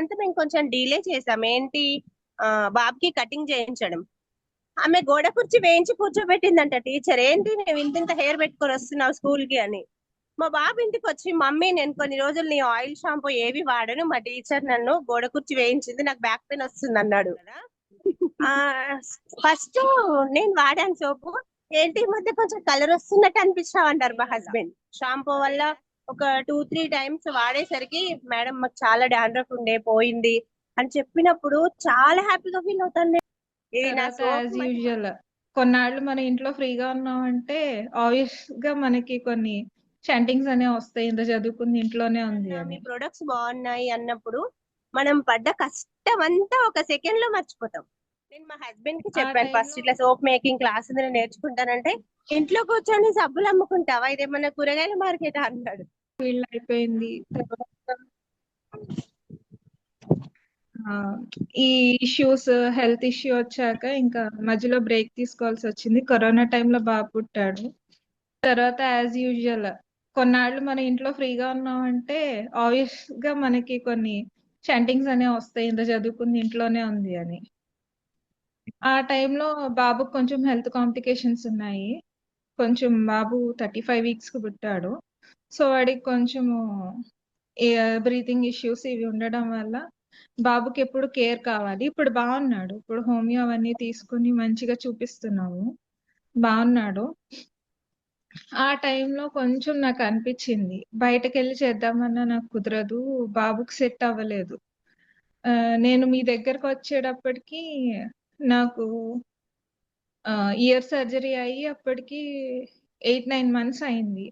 Month మేము కొంచెం delay చేసాం. ఏంటి? బాబుకి కటింగ్ చేయించడం. ఆమె గోడ కుర్చీ వేయించి కూర్చోబెట్టిందంట టీచర్ ఏంటి నేను ఇంత ఇంత హెయిర్ పెట్టుకొని వస్తున్నావు స్కూల్కి అని. మా బాబు ఇంటికి వచ్చి మమ్మీ నేను కొన్ని రోజులు నీ ఆయిల్ షాంపూ ఏవి వాడను. మా టీచర్ నన్ను గోడ కుర్చీ వేయించింది. నాకు బ్యాక్ పెయిన్ వస్తుంది అన్నాడు. ఆ ఫస్ట్ నేను వాడాను సోపు ఏంటి? ఈ మధ్య కొంచెం కలర్ వస్తున్నట్టు అనిపించావు అంటారు మా హస్బెండ్ షాంపూ వల్ల ఒక టూ త్రీ టైమ్స్ వాడేసరికి మేడం మాకు చాలా డాండ్రఫ్ ఉండే పోయింది అని చెప్పినప్పుడు చాలా హ్యాపీగా ఫీల్ అవుతాను. ఇది యాజ్ యూజువల్ కొన్నాళ్ళు మన ఇంట్లో ఫ్రీగా ఉన్నామంటే ఆబ్వియస్గా మనకి కొన్ని షంటింగ్స్ అనేవి వస్తాయి. ఇంత చదువుకుంది ఇంట్లోనే ఉంది అని మీ ప్రొడక్ట్స్ బాగున్నాయి అన్నప్పుడు మనం పడ్డ కష్టం అంతా ఒక సెకండ్లో మర్చిపోతాం. నేను మా హస్బెండ్కి చెప్పాను ఫస్ట్ ఇట్లా సోప్ మేకింగ్ క్లాస్ నేను నేర్చుకుంటానంటే ఇంట్లో కూర్చొని సబ్బులు అమ్ముకుంటావా? ఇదేమన్నా కూరగాయల మార్కెట్ అన్నాడు. ఫీల్డ్ అయిపోయింది. ఈ ఇష్యూస్ హెల్త్ ఇష్యూ వచ్చాక ఇంకా మధ్యలో బ్రేక్ తీసుకోవాల్సి వచ్చింది. కరోనా టైంలో బాబు పుట్టాడు. తర్వాత యాజ్ యూజువల్ కొన్నాళ్ళు మన ఇంట్లో ఫ్రీగా ఉన్నామంటే ఆబ్వియస్గా మనకి కొన్ని షంటింగ్స్ అనేవి వస్తాయి. ఇంత చదువుకుంది ఇంట్లోనే ఉంది అని. ఆ టైంలో బాబుకి కొంచెం హెల్త్ కాంప్లికేషన్స్ ఉన్నాయి. కొంచెం బాబు థర్టీ ఫైవ్ వీక్స్కి పుట్టాడు. సో వాడికి కొంచెము బ్రీతింగ్ ఇష్యూస్ ఇవి ఉండడం వల్ల బాబుకి ఎప్పుడు కేర్ కావాలి. ఇప్పుడు బాగున్నాడు. ఇప్పుడు హోమియో అవన్నీ తీసుకుని మంచిగా చూపిస్తున్నాము. బాగున్నాడు. ఆ టైంలో కొంచెం నాకు అనిపించింది. బయటకు వెళ్ళి చేద్దామన్నా నాకు కుదరదు. బాబుకి సెట్ అవ్వలేదు. నేను మీ దగ్గరకు వచ్చేటప్పటికీ నాకు ఇయర్ సర్జరీ అయ్యి అప్పటికి ఎయిట్ నైన్ మంత్స్ అయింది.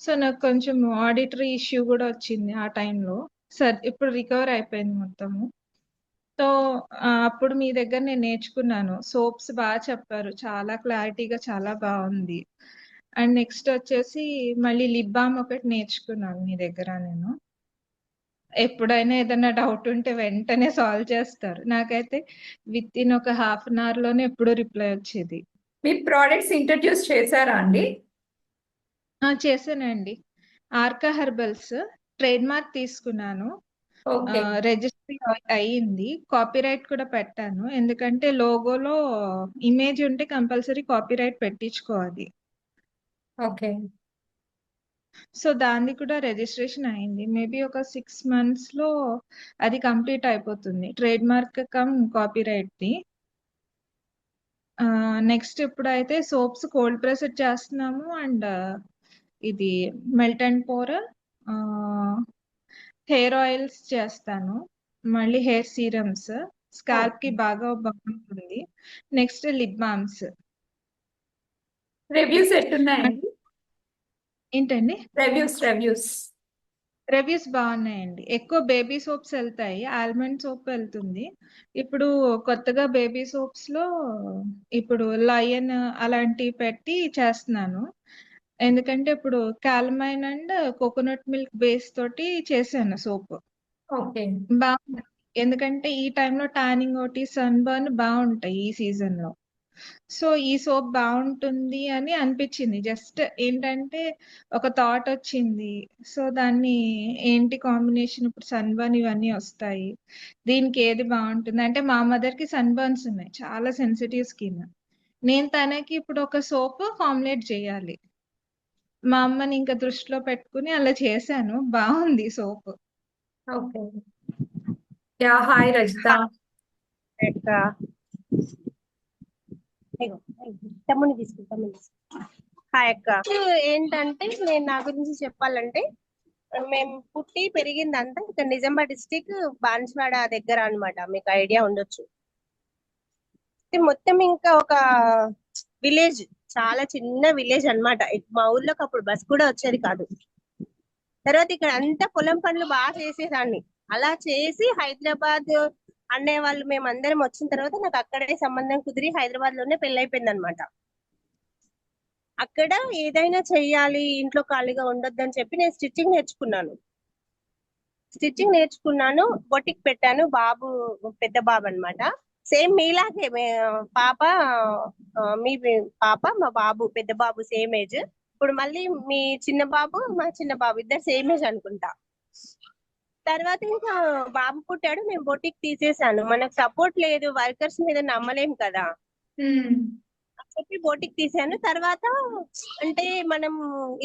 సో నాకు కొంచెం ఆడిటరీ ఇష్యూ కూడా వచ్చింది ఆ టైంలో సర్ ఇప్పుడు రికవర్ అయిపోయింది మొత్తము. సో అప్పుడు మీ దగ్గర నేను నేర్చుకున్నాను. సోప్స్ బాగా చెప్పారు. చాలా క్లారిటీగా చాలా బాగుంది. అండ్ నెక్స్ట్ వచ్చేసి మళ్ళీ లిప్ బామ్ ఒకటి నేర్చుకున్నాను మీ దగ్గర నేను. ఎప్పుడైనా ఏదైనా డౌట్ ఉంటే వెంటనే సాల్వ్ చేస్తారు. నాకైతే విత్ ఇన్ ఒక హాఫ్ అన్ అవర్లోనే ఎప్పుడో రిప్లై వచ్చేది. మీ ప్రోడక్ట్స్ ఇంట్రడ్యూస్ చేశారా అండి? చేశానండి. ఆర్కా హెర్బల్స్ ట్రేడ్ మార్క్ తీసుకున్నాను రిజిస్ట్రీ అయ్యింది. కాపీరైట్ కూడా పెట్టాను. ఎందుకంటే లోగోలో ఇమేజ్ ఉంటే కంపల్సరీ కాపీరైట్ పెట్టించుకోవాలి. ఓకే. సో దాన్ని కూడా రిజిస్ట్రేషన్ అయింది. మేబీ ఒక సిక్స్ మంత్స్లో అది కంప్లీట్ అయిపోతుంది. Trade mark cum copyright the next ఇప్పుడైతే సోప్స్ కోల్డ్ ప్రెస్డ్ చేస్తున్నాము అండ్ ఇది melt and pour hair oils చేస్తాను. మళ్ళీ హెయిర్ సీరమ్స్ స్కాల్ప్కి. బాగా బాగుంటుంది. నెక్స్ట్ లిప్ బామ్స్ రివ్యూస్ ఎట్టున్నాయండి? ఏంటండి? రివ్యూస్ రివ్యూస్ రివ్యూస్ బాగున్నాయండి. ఎక్కువ బేబీ సోప్స్ వెళ్తాయి. ఆల్మండ్ సోప్ వెళ్తుంది. ఇప్పుడు కొత్తగా బేబీ సోప్స్లో ఇప్పుడు లయన్ అలాంటివి పెట్టి చేస్తున్నాను. ఎందుకంటే ఇప్పుడు calamine and coconut milk base తోటి చేశాను సోప్ ఓకే. బాగుంది. ఎందుకంటే ఈ టైంలో టానింగ్ ఒకటి సన్ బర్న్ బాగుంటాయి ఈ సీజన్లో. సో ఈ సోప్ బాగుంటుంది అని అనిపించింది. జస్ట్ ఏంటంటే ఒక థాట్ వచ్చింది. సో దాన్ని ఏంటి కాంబినేషన్? ఇప్పుడు సన్ బర్న్ ఇవన్నీ వస్తాయి. దీనికి ఏది బాగుంటుంది? అంటే మా మదర్కి సన్ బర్న్స్ ఉన్నాయి. చాలా సెన్సిటివ్ స్కిన్. నేను తనకి ఇప్పుడు ఒక సోప్ ఫార్ములేట్ చేయాలి. మా అమ్మని ఇంకా దృష్టిలో పెట్టుకుని అలా చేశాను. బాగుంది soap. Okay. Yeah hi Rajitha. తమ్ముని తీసుకుంటాము హాయ్ అక్క. ఏంటంటే నేను నా గురించి చెప్పాలంటే మేము పుట్టి పెరిగిందంతా ఇక్కడ నిజామాబాద్ డిస్టిక్ బాన్స్వాడ దగ్గర అన్నమాట. మీకు ఐడియా ఉండొచ్చు. మొత్తం ఇంకా ఒక విలేజ్ చాలా చిన్న విలేజ్ అన్నమాట. మా ఊర్లోకి అప్పుడు బస్ కూడా వచ్చేది కాదు. తర్వాత ఇక్కడ అంతా పొలం పనులు బాగా చేసేదాన్ని. అలా చేసి హైదరాబాద్ అన్నయ్య వాళ్ళు మేము అందరం వచ్చిన తర్వాత నాకు అక్కడే సంబంధం కుదిరి హైదరాబాద్లోనే పెళ్ళి అయిపోయింది అనమాట అక్కడ ఏదైనా చెయ్యాలి ఇంట్లో ఖాళీగా ఉండొద్దు అని చెప్పి నేను స్టిచ్చింగ్ నేర్చుకున్నాను. స్టిచ్చింగ్ నేర్చుకున్నాను బొటిక్ పెట్టాను బాబు పెద్ద బాబు అన్నమాట సేమ్ మీలాగే పాప మీ పాప మా బాబు పెద్ద బాబు సేమ్ ఏజ్. ఇప్పుడు మళ్ళీ మీ చిన్న బాబు మా చిన్న బాబు ఇద్దరు సేమ్ ఏజ్ అనుకుంటా. తర్వాత ఇంకా బాబు పుట్టాడు నేను బొటిక్ తీసేసాను మనకు సపోర్ట్ లేదు వర్కర్స్ మీద నమ్మలేం కదా. చెప్పి బోటిక్ తీసాను తర్వాత అంటే మనం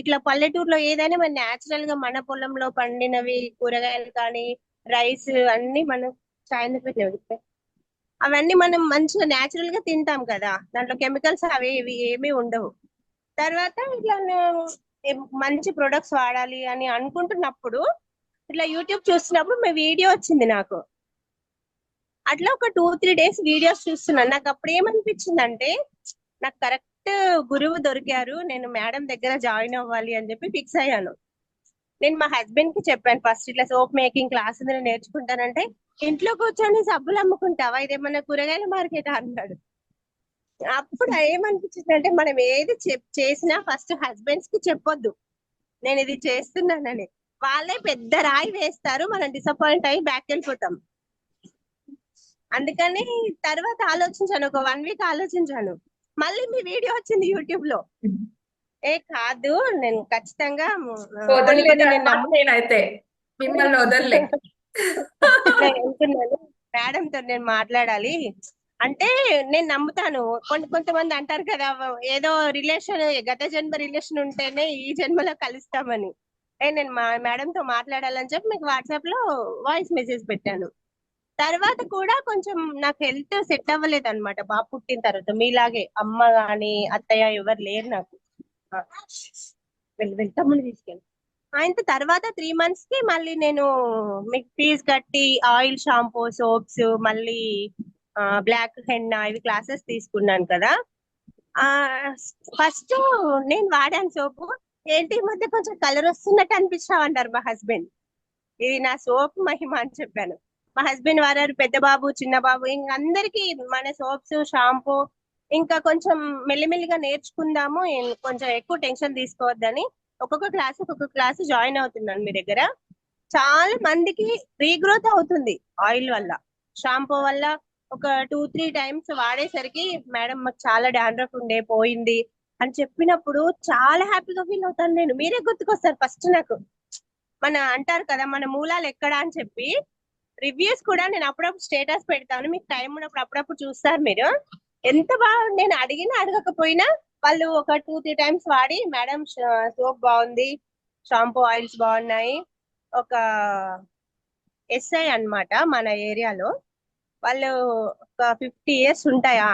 ఇట్లా పల్లెటూరులో ఏదైనా మన న్యాచురల్గా మన పొలంలో పండినవి కూరగాయలు కానీ రైస్ అన్ని మనం సాయంత్రం అవన్నీ మనం మంచిగా న్యాచురల్గా తింటాం కదా. దాంట్లో కెమికల్స్ అవి ఇవి ఏమీ ఉండవు. తర్వాత ఇట్లా మంచి ప్రొడక్ట్స్ వాడాలి అని అనుకుంటున్నప్పుడు ఇట్లా యూట్యూబ్ చూస్తున్నప్పుడు మీ వీడియో వచ్చింది నాకు. అట్లా ఒక టూ త్రీ డేస్ వీడియోస్ చూస్తున్నాను నాకు అప్పుడు ఏమనిపించింది అంటే నాకు కరెక్ట్ గురువు దొరికారు. నేను మేడం దగ్గర జాయిన్ అవ్వాలి అని చెప్పి ఫిక్స్ అయ్యాను. నేను మా హస్బెండ్కి చెప్పాను ఫస్ట్ ఇట్లా సోప్ మేకింగ్ క్లాస్ నేను నేర్చుకుంటానంటే ఇంట్లో కూర్చొని సబ్బులు అమ్ముకుంటావా? ఇదేమన్నా కూరగాయల మార్కెట్? అన్నాడు. అప్పుడు ఏమనిపించింది అంటే మనం ఏది చెప్- చేసినా ఫస్ట్ హస్బెండ్స్కి చెప్పొద్దు. నేను ఇది చేస్తున్నానని. వాళ్ళే పెద్ద రాయి వేస్తారు. మనం డిసప్పాయింట్ అయ్యి బ్యాక్ వెళ్ళిపోతాం. అందుకని తర్వాత ఆలోచించాను. ఒక వన్ వీక్ ఆలోచించాను. మళ్ళీ మీ వీడియో వచ్చింది యూట్యూబ్లో. ఏ కాదు నేను ఖచ్చితంగా నేనైతే మిమ్మల్ని వదలలే. మేడం తో నేను మాట్లాడాలి. అంటే నేను నమ్ముతాను. కొంత కొంతమంది అంటారు కదా ఏదో రిలేషన్ గత జన్మ రిలేషన్ ఉంటేనే ఈ జన్మలో కలుస్తామని. నేను మా మేడం తో మాట్లాడాలని చెప్పి మీకు వాట్సాప్లో వాయిస్ మెసేజ్ పెట్టాను. తర్వాత కూడా కొంచెం నాకు హెల్త్ సెట్ అవ్వలేదు అనమాట బాబు పుట్టిన తర్వాత మీలాగే అమ్మ గాని అత్తయ్య ఎవరు లేరు నాకు. ఆ, వెళ్ళి తీసుకెళ్ళి. ఆయన తర్వాత త్రీ మంత్స్కి మళ్ళీ నేను మీకు ఫీజ్ కట్టి ఆయిల్ షాంపూ సోప్స్ మళ్ళీ బ్లాక్ హెన్నా ఇవి క్లాసెస్ తీసుకున్నాను కదా. ఆ ఫస్ట్ నేను వాడాను సోపు ఏంటి ఈ మధ్య కొంచెం కలర్ వస్తున్నట్టు అనిపించావు అంటారు మా హస్బెండ్. ఇది నా సోప్ మహిమ అని చెప్పాను. మా హస్బెండ్ వారారు పెద్ద బాబు చిన్న బాబు ఇంకా అందరికి మన సోప్స్ షాంపూ ఇంకా కొంచెం మెల్లిమెల్లిగా నేర్చుకుందాము. కొంచెం ఎక్కువ టెన్షన్ తీసుకోవద్దని ఒక్కొక్క క్లాస్ ఒక్కొక్క క్లాస్ జాయిన్ అవుతున్నాను మీ దగ్గర. చాలా మందికి రీగ్రోత్ అవుతుంది ఆయిల్ వల్ల. షాంపూ వల్ల ఒక టూ త్రీ టైమ్స్ వాడేసరికి మేడం మాకు చాలా డాండ్రఫ్ ఉండే పోయింది. అని చెప్పినప్పుడు చాలా హ్యాపీగా ఫీల్ అవుతాను నేను. మీరే గుర్తుకొస్తారు ఫస్ట్ నాకు. మన అంటారు కదా మన మూలాలు ఎక్కడ అని చెప్పి. రివ్యూస్ కూడా నేను అప్పుడప్పుడు స్టేటస్ పెడతాను. మీకు టైం ఉన్నప్పుడు అప్పుడప్పుడు చూస్తారు మీరు. ఎంత బాగా నేను అడిగినా అడగకపోయినా వాళ్ళు ఒక టూ త్రీ టైమ్స్ వాడి మేడం సోప్ బాగుంది షాంపూ ఆయిల్స్ బాగున్నాయి. ఒక ఎస్ఐ అన్నమాట మన ఏరియాలో. వాళ్ళు ఒక ఫిఫ్టీ ఇయర్స్ ఉంటాయి ఆ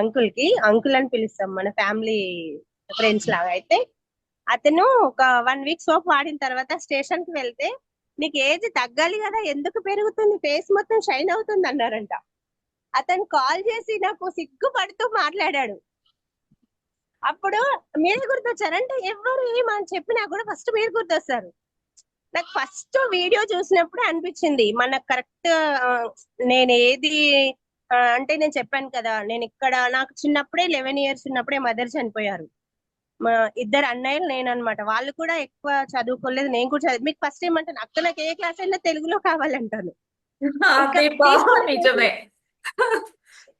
అంకుల్కి అంకుల్ అని పిలుస్తాం మన ఫ్యామిలీ ఫ్రెండ్స్ లాగా. అయితే అతను ఒక వన్ వీక్ సోప్ వాడిన తర్వాత స్టేషన్కి వెళ్తే నీకు ఏజ్ తగ్గాలి కదా ఎందుకు పెరుగుతుంది? ఫేస్ మొత్తం షైన్ అవుతుంది అన్నారంట. అతను కాల్ చేసి నాకు సిగ్గుపడుతూ మాట్లాడాడు. అప్పుడు మీరు గుర్తొచ్చారంటే ఎవరు ఏమని చెప్పినా కూడా ఫస్ట్ మీరు గుర్తొస్తారు. నాకు ఫస్ట్ వీడియో చూసినప్పుడు అనిపించింది. మన కరెక్ట్ నేను ఏది అంటే నేను చెప్పాను కదా నేను ఇక్కడ నాకు చిన్నప్పుడే లెవెన్ ఇయర్స్ ఉన్నప్పుడే మదర్ చనిపోయారు. మా ఇద్దరు అన్నయ్యలు నేను అనమాట వాళ్ళు కూడా ఎక్కువ చదువుకోలేదు నేను కూడా చదువు మీకు ఫస్ట్ ఏమంటాను అక్క నాకు ఏ క్లాస్ అయినా తెలుగులో కావాలంటాను.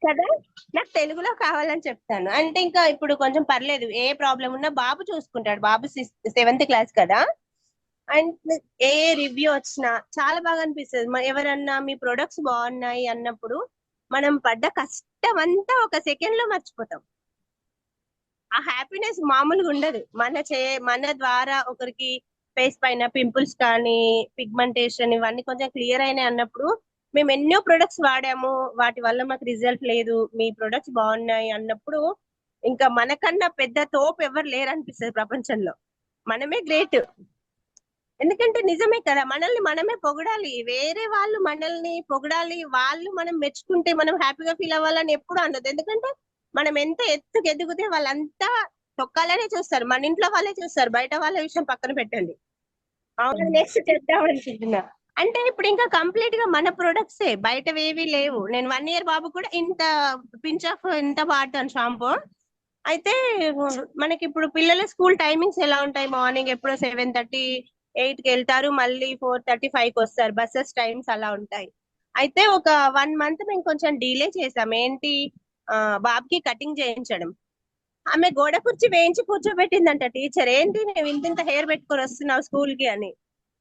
కదా నాకు తెలుగులో కావాలని చెప్తాను. అంటే ఇంకా ఇప్పుడు కొంచెం పర్లేదు ఏ ప్రాబ్లం ఉన్నా బాబు చూసుకుంటాడు. బాబు సెవెంత్ క్లాస్ కదా. అండ్ ఏ రివ్యూ వచ్చినా చాలా బాగా అనిపిస్తుంది. ఎవరన్నా మీ ప్రొడక్ట్స్ బాగున్నాయి అన్నప్పుడు మనం పడ్డ కష్టం అంతా ఒక సెకండ్లో మర్చిపోతాం. ఆ హ్యాపీనెస్ మామూలుగా ఉండదు. మన చే మన ద్వారా ఒకరికి ఫేస్ పైన పింపుల్స్ కానీ పిగ్మెంటేషన్ ఇవన్నీ కొంచెం క్లియర్ అయినాయి అన్నప్పుడు మేము ఎన్నో ప్రొడక్ట్స్ వాడాము. వాటి వల్ల మాకు రిజల్ట్ లేదు. మీ ప్రొడక్ట్స్ బాగున్నాయి అన్నప్పుడు ఇంకా మనకన్నా పెద్ద తోపు ఎవరు లేరు అనిపిస్తుంది ప్రపంచంలో. మనమే గ్రేట్ ఎందుకంటే నిజమే కదా మనల్ని మనమే పొగడాలి. వేరే వాళ్ళు మనల్ని పొగడాలి వాళ్ళు మనం మెచ్చుకుంటే మనం హ్యాపీగా ఫీల్ అవ్వాలని ఎప్పుడు అనదు ఎందుకంటే మనం ఎంత ఎత్తుకు ఎదిగితే వాళ్ళంతా తొక్కాలనే చూస్తారు. మన ఇంట్లో వాళ్ళే చూస్తారు. బయట వాళ్ళ విషయం పక్కన పెట్టండి. అవును? నెక్స్ట్ అనుకుంటున్నా. అంటే ఇప్పుడు ఇంకా కంప్లీట్గా మన ప్రొడక్ట్సే బయటవి ఏవి లేవు. నేను వన్ ఇయర్ బాబు కూడా ఇంత పించ్ ఆఫ్ ఇంత వాడతాను షాంపూ. అయితే మనకి ఇప్పుడు పిల్లల స్కూల్ టైమింగ్స్ ఎలా ఉంటాయి? మార్నింగ్ ఎప్పుడో సెవెన్ థర్టీ ఎయిట్కి వెళ్తారు మళ్ళీ ఫోర్ థర్టీ ఫైవ్కి వస్తారు. బస్సెస్ టైమ్స్ అలా ఉంటాయి. అయితే ఒక వన్ మంత్ మేము కొంచెం డిలే చేసాం. ఏంటి? బాబుకి కటింగ్ చేయించడం. ఆమె గోడ కుర్చీ వేయించి కూర్చోబెట్టిందంట టీచర్. ఏంటి? నేను ఇంత ఇంత హెయిర్ పెట్టుకొని వస్తున్నావు స్కూల్కి అని.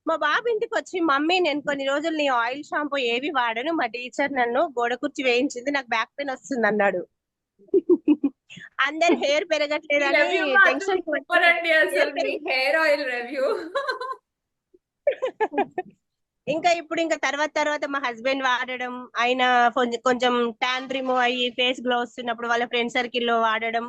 మా బాబు ఇంటికి వచ్చి మమ్మీ నేను కొన్ని రోజులు నీ ఆయిల్ షాంపూ ఏవి వాడను? మా టీచర్ నన్ను గోడ కుర్చీ వేయించింది నాకు బ్యాక్ పెయిన్ వస్తుంది అన్నాడు. అందరు hair పెరగట్లేదని review tension hair oil review ఇంకా ఇప్పుడు ఇంకా తర్వాత తర్వాత మా హస్బెండ్ వాడడం ఆయన కొంచెం కొంచెం ట్యాన్ రిమూవ్ అయ్యి ఫేస్ గ్లో వస్తున్నప్పుడు వాళ్ళ ఫ్రెండ్ సర్కిల్లో వాడడం.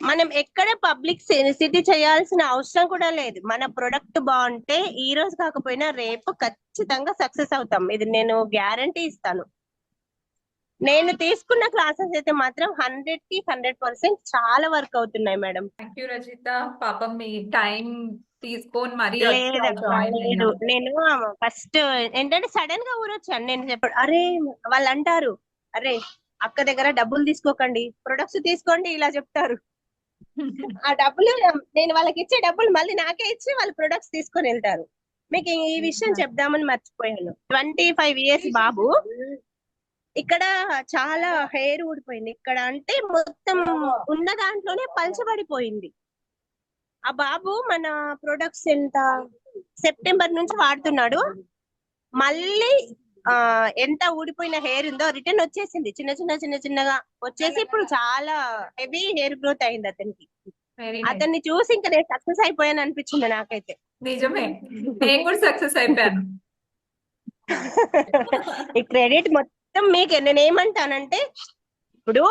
మనం ఎక్కడ పబ్లిక్ సిటీ చేయాల్సిన అవసరం కూడా లేదు. మన ప్రొడక్ట్ బాగుంటే ఈ రోజు కాకపోయినా రేపు ఖచ్చితంగా సక్సెస్ అవుతాం. ఇది నేను గ్యారంటీ ఇస్తాను. నేను తీసుకున్న క్లాసెస్ అయితే మాత్రం హండ్రెడ్కి హండ్రెడ్ పర్సెంట్ చాలా వర్క్ అవుతున్నాయి మేడం. Thank you Rajitha. పాపం మీ టైం తీసుకొని మరీ లేదు. నేను ఫస్ట్ ఏంటంటే సడన్గా ఊరొచ్చాను. నేను చెప్పాడు అరే వాళ్ళు అంటారు అరే అక్క దగ్గర డబ్బులు తీసుకోకండి. ప్రొడక్ట్స్ తీసుకోండి ఇలా చెప్తారు. ఆ డబ్బులు నేను వాళ్ళకి ఇచ్చే డబ్బులు మళ్ళీ నాకే ఇచ్చి వాళ్ళు ప్రొడక్ట్స్ తీసుకొని వెళ్తారు. మీకు ఈ విషయం చెప్దామని మర్చిపోయాను. ట్వంటీ ఫైవ్ ఇయర్స్ బాబు. ఇక్కడ చాలా హెయిర్ ఊడిపోయింది. ఇక్కడ అంటే మొత్తం ఉన్న దాంట్లోనే పలచబడిపోయింది. ఆ బాబు మన ప్రొడక్ట్స్ ఎంత సెప్టెంబర్ నుంచి వాడుతున్నాడు. మళ్ళీ ఆ ఎంత ఊడిపోయిన హెయిర్ ఉందో రిటర్న్ వచ్చేసింది. చిన్న చిన్న చిన్న చిన్నగా వచ్చేసి ఇప్పుడు చాలా హెవీ హెయిర్ గ్రోత్ అయింది అతనికి. అతన్ని చూసి ఇంకా నేను సక్సెస్ అయిపోయాను అనిపించింది నాకైతే. నిజమే. నేను కూడా సక్సెస్ అయిపోయాను. ఈ క్రెడిట్ మొత్తం మీకు. నేను ఏమంటానంటే ఇప్పుడు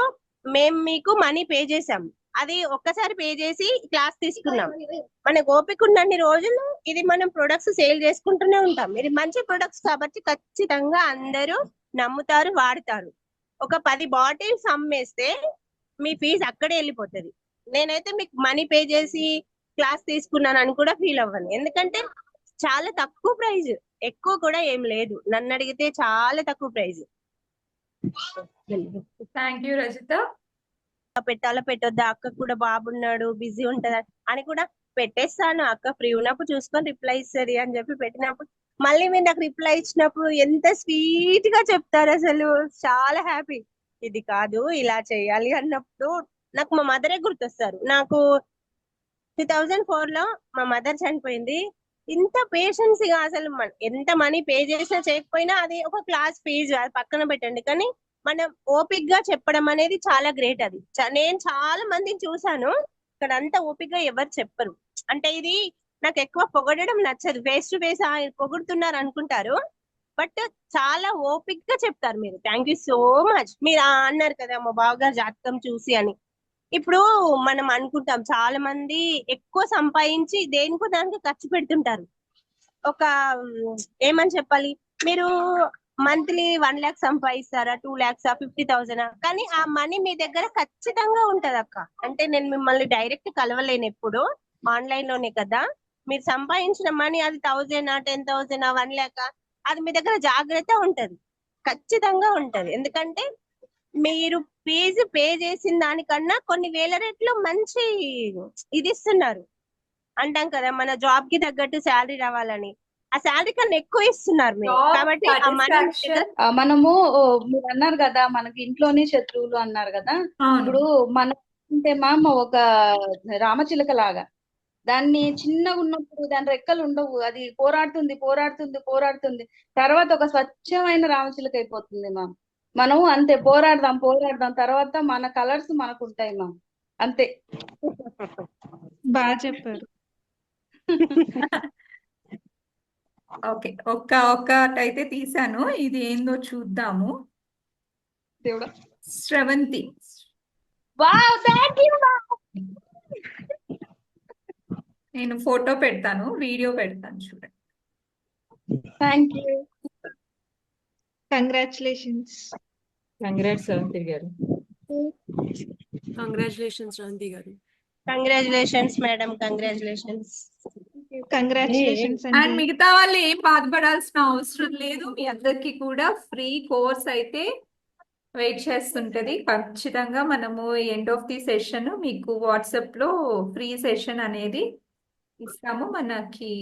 మేము మీకు మనీ పే చేసాం అది ఒక్కసారి పే చేసి క్లాస్ తీసుకున్నాం. మనకు ఓపిక ఉన్నన్ని రోజులు ఇది మనం ప్రొడక్ట్స్ సేల్ చేసుకుంటూనే ఉంటాం. ఇది మంచి ప్రొడక్ట్స్ కాబట్టి ఖచ్చితంగా అందరూ నమ్ముతారు వాడతారు. ఒక పది బాటిల్స్ అమ్మేస్తే మీ ఫీజు అక్కడే వెళ్ళిపోతుంది. నేనైతే మీకు మనీ పే చేసి క్లాస్ తీసుకున్నాను అని కూడా ఫీల్ అవ్వను. ఎందుకంటే చాలా తక్కువ ప్రైజ్. ఎక్కువ కూడా ఏం లేదు. నన్ను అడిగితే చాలా తక్కువ ప్రైజ్. థ్యాంక్ యూ రజిత పెట్టాలో పెట్టొద్దా? అక్క కూడా బాబున్నాడు బిజీ ఉంటదా అని కూడా పెట్టేస్తాను. అక్క ఫ్రీ ఉన్నప్పుడు చూసుకొని రిప్లై ఇస్తుంది అని చెప్పి పెట్టినప్పుడు మళ్ళీ మీరు నాకు రిప్లై ఇచ్చినప్పుడు ఎంత స్వీట్గా చెప్తారు అసలు. చాలా హ్యాపీ ఇది కాదు ఇలా చేయాలి అన్నప్పుడు నాకు మా మదరే గుర్తొస్తారు. నాకు టూ థౌజండ్ ఫోర్లో మా మదర్ చనిపోయింది. ఇంత పేషెన్స్గా అసలు మన- ఎంత మనీ పే చేసినా చేయకపోయినా అది ఒక క్లాస్ ఫీజు అది పక్కన పెట్టండి. కానీ మనం ఓపిక్గా చెప్పడం అనేది చాలా గ్రేట్ అది. నేను చాలా మందిని చూసాను ఇక్కడ అంతా ఓపిక్గా ఎవరు చెప్పరు. అంటే ఇది నాకు ఎక్కువ పొగడడం నచ్చదు. ఫేస్ టు ఫేస్ పొగుడుతున్నారు అనుకుంటారు. బట్ చాలా ఓపిక్గా చెప్తారు మీరు. థ్యాంక్ యూ సో మచ్ మీరు ఆ అన్నారు కదా మా బావగారు జాతకం చూసి అని. ఇప్పుడు మనం అనుకుంటాం చాలా మంది ఎక్కువ సంపాదించి దేనికో దానికి ఖర్చు పెడుతుంటారు. ఒక ఏమని చెప్పాలి? మీరు మంత్లీ వన్ ల్యాక్ సంపాదిస్తారా టూ ల్యాక్స్ ఫిఫ్టీ థౌసండ్ కానీ ఆ మనీ మీ దగ్గర ఖచ్చితంగా ఉంటది అక్క అంటే నేను మిమ్మల్ని డైరెక్ట్ కలవలేను ఎప్పుడు. ఆన్లైన్లోనే కదా. మీరు సంపాదించిన మనీ అది thousand ten thousand one lakh అది మీ దగ్గర జాగ్రత్త ఉంటది. ఖచ్చితంగా ఉంటది. ఎందుకంటే మీరు ఫీజు పే చేసిన దానికన్నా కొన్ని వేల రెట్లు మంచి ఇది ఇస్తున్నారు అంటాం కదా మన జాబ్కి తగ్గట్టు శాలరీ రావాలని. ఆ శాలరీ కన్నా ఎక్కువ ఇస్తున్నారు మీరు. కాబట్టి మనము మీరు అన్నారు కదా మనకి ఇంట్లోనే శత్రువులు అన్నారు కదా. ఇప్పుడు మనం అంటే మామ ఒక రామచిలక లాగా. దాన్ని చిన్నగా ఉన్నప్పుడు దాని రెక్కలు ఉండవు. అది పోరాడుతుంది పోరాడుతుంది పోరాడుతుంది. తర్వాత ఒక స్వచ్ఛమైన రామచిలక అయిపోతుంది మామ్ మనం అంతే పోరాడదాం పోరాడదాం. తర్వాత మన కలర్స్ మనకు ఉంటాయి మామ్ అంతే. బాగా చెప్పారు. ఓకే ఒక్క ఒక్కటైతే తీసాను. ఇది ఏందో చూద్దాము. దేవుడా. శ్రవంతి వావ్ నేను ఫోటో పెడతాను వీడియో పెడతాను చూడండి. Thank you congratulations congrats Avanthi గారు కంగ్రాచులేషన్స్ రంతి గారు congratulations madam congratulations congratulations and అండి మిగతా వాళ్ళు ఏం బాధపడాల్సిన అవసరం లేదు. మీ అందరికీ కూడా ఫ్రీ కోర్స్ అయితే వెయిట్ చేస్తుంటది. ఖచ్చితంగా మనము ఎండ్ ఆఫ్ ది సెషన్ మీకు వాట్సాప్లో ఫ్రీ సెషన్ అనేది ఇస్తాము. మనకి